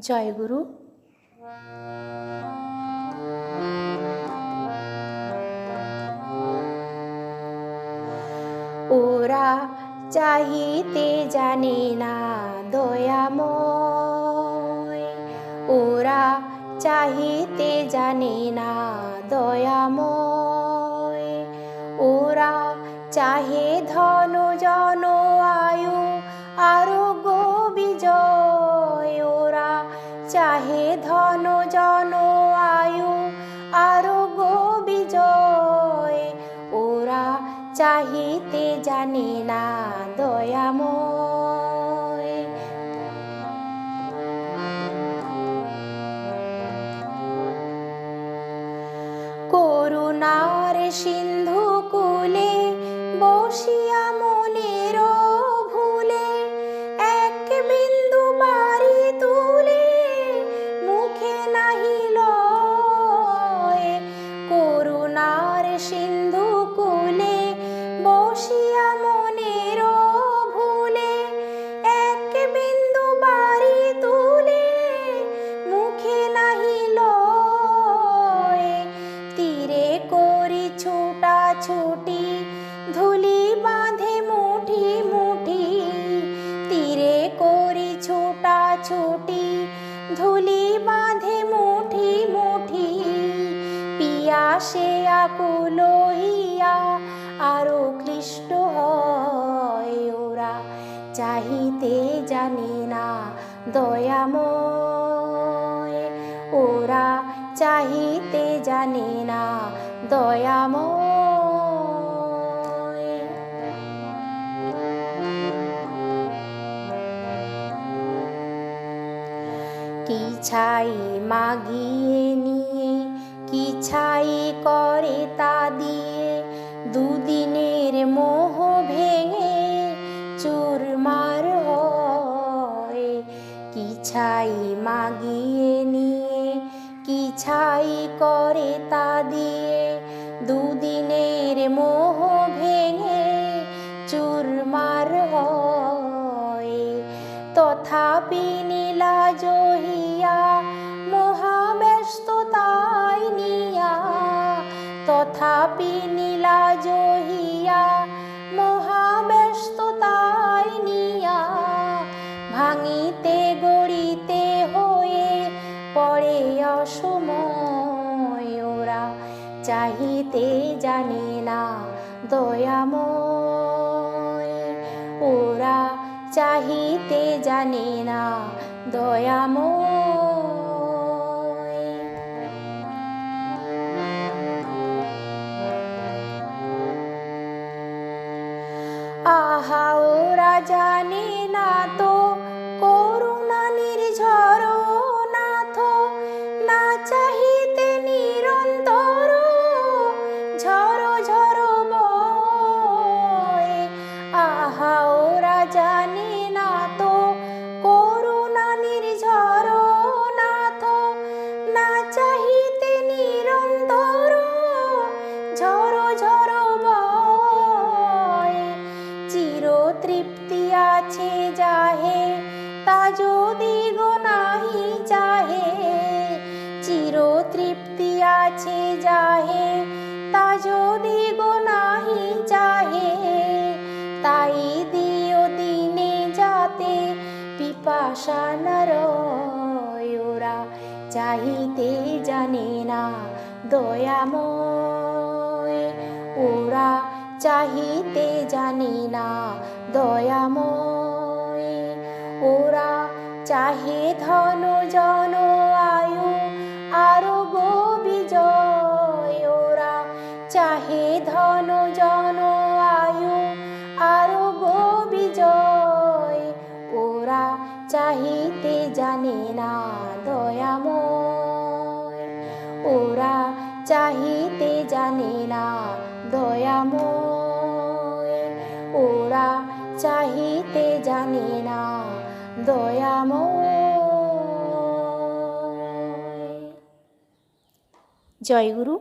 জয়গুরু ওরা চাহিতে জানে না দয়াময়। ওরা চাহিতে জানে না দয়াময়। চাহিতে জানি না দয়াম করুণার সিন্ধু কুলে বসিয়া মনের ছোটা, ধুলি বাঁধে মুঠি মুঠি, তীরে করি ছোটা ছুটি, ধুলি বাঁধে মুঠি মুঠি, পিয়াসে আকুল হইয়া আরও ক্লিষ্ট হয় ওরা। চাহিতে জানে না দয়াময়, ওরা চাহিতে জানে না দয়াময়। কি ছাই মাগিয়ে নিয়ে, কি ছাই করে তা দিয়ে? দুদিনের মোহ ভেঙে চুরমার হয়। কি ছাই মাগিয়ে নিয়ে, কি ছাই করে তা দিয়ে? দুদিনের মোহ ভেঙে চুরমার হয়। তথাপি নীলা জহিয়া তথাপি নীলা জহিয়া মহাব্যস্ততাই নিয়া, ভাঙিতে গড়িতে হয়ে পড়ে অসময়। ওরা চাহিতে জানে না দয়াময়। ওরা চাহিতে জানে না দয়াময়। তৃপ্তি আছে যাহে, তা যদি গো নাহি চাহে। চির তৃপ্তি আছে যাহে, তা যদি গো নাহি চাহে। তাই দিও দিনে যাতে পিপাসা নরয় ওরা, চাহিতে জানে না দয়াময়। ওরা চাহিতে জানে না দয়াময়। ওরা চাহে ধন, জন, আয়ু আরোগ্য বিজয় ওরা চাহে ধন, জন, আয়ু আরোগ্য বিজয় ওরা চাহিতে জানে না দয়াময়। ওরা চাহিতে জানে না দয়াময়। ওরা চাহিতে জানি না দয়াম জয় গুরু।